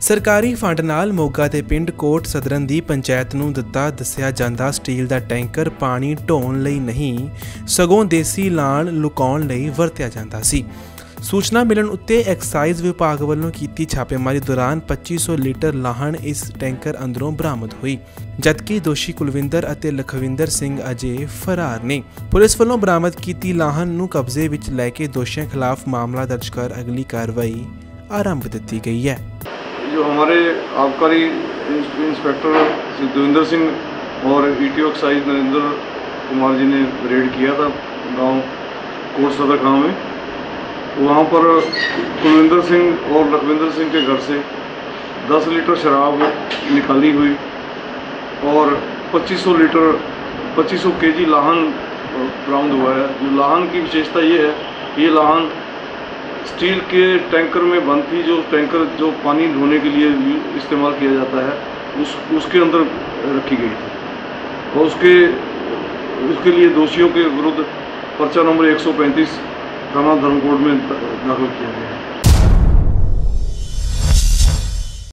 ਸਰਕਾਰੀ ਫੰਡ ਨਾਲ ਮੋਗਾ ਦੇ ਪਿੰਡ ਕੋਟ ਸਦਰਨ ਦੀ ਪੰਚਾਇਤ ਨੂੰ ਦਿੱਤਾ, ਦੱਸਿਆ ਜਾਂਦਾ ਸਟੀਲ ਦਾ ਟੈਂਕਰ ਪਾਣੀ ਢੋਣ ਲਈ ਨਹੀਂ, ਸਗੋਂ ਦੇਸੀ ਲਾਣ ਲੁਕਾਉਣ ਲਈ ਵਰਤਿਆ ਜਾਂਦਾ ਸੀ। ਸੂਚਨਾ ਮਿਲਣ ਉੱਤੇ ਐਕਸਾਈਜ਼ ਵਿਭਾਗ ਵੱਲੋਂ ਕੀਤੀ ਛਾਪੇਮਾਰੀ ਦੌਰਾਨ 2500 ਲੀਟਰ ਲਾਹਣ ਇਸ ਟੈਂਕਰ ਅੰਦਰੋਂ ਬਰਾਮਦ ਹੋਈ, ਜਦਕਿ ਦੋਸ਼ੀ ਕੁਲਵਿੰਦਰ ਅਤੇ ਲਖਵਿੰਦਰ ਸਿੰਘ ਅਜੇ ਫਰਾਰ ਨੇ। ਪੁਲਿਸ ਵੱਲੋਂ ਬਰਾਮਦ ਕੀਤੀ ਲਾਹਣ ਨੂੰ ਕਬਜ਼ੇ ਵਿੱਚ ਲੈ ਕੇ ਦੋਸ਼ੀਆਂ ਖਿਲਾਫ ਮਾਮਲਾ ਦਰਜ ਕਰ ਅਗਲੀ ਕਾਰਵਾਈ ਆਰੰਭ ਦਿੱਤੀ ਗਈ ਹੈ। जो हमारे आबकारी इंस्पेक्टर श्री देवेंद्र सिंह और ईटीओ एक्साइज नरेंद्र कुमार जी ने रेड किया था गाँव कोट सदर गाँव में। वहाँ पर कुलविंदर सिंह और लखविंदर सिंह के घर से 10 लीटर शराब निकाली हुई और 2500 लीटर 2500 केजी लाहन बरामद हुआ है। जो लाहन की विशेषता ये है ये लाहन स्टील के टैंकर में बनती जो टैंकर, जो पानी ढोने के लिए इस्तेमाल किया जाता है, उस, उसके अंदर रखी गई थी। और उसके उसके लिए दोषियों के विरुद्ध पर्चा नंबर 135 थाना धर्मकोट में दाखिल किया गया है।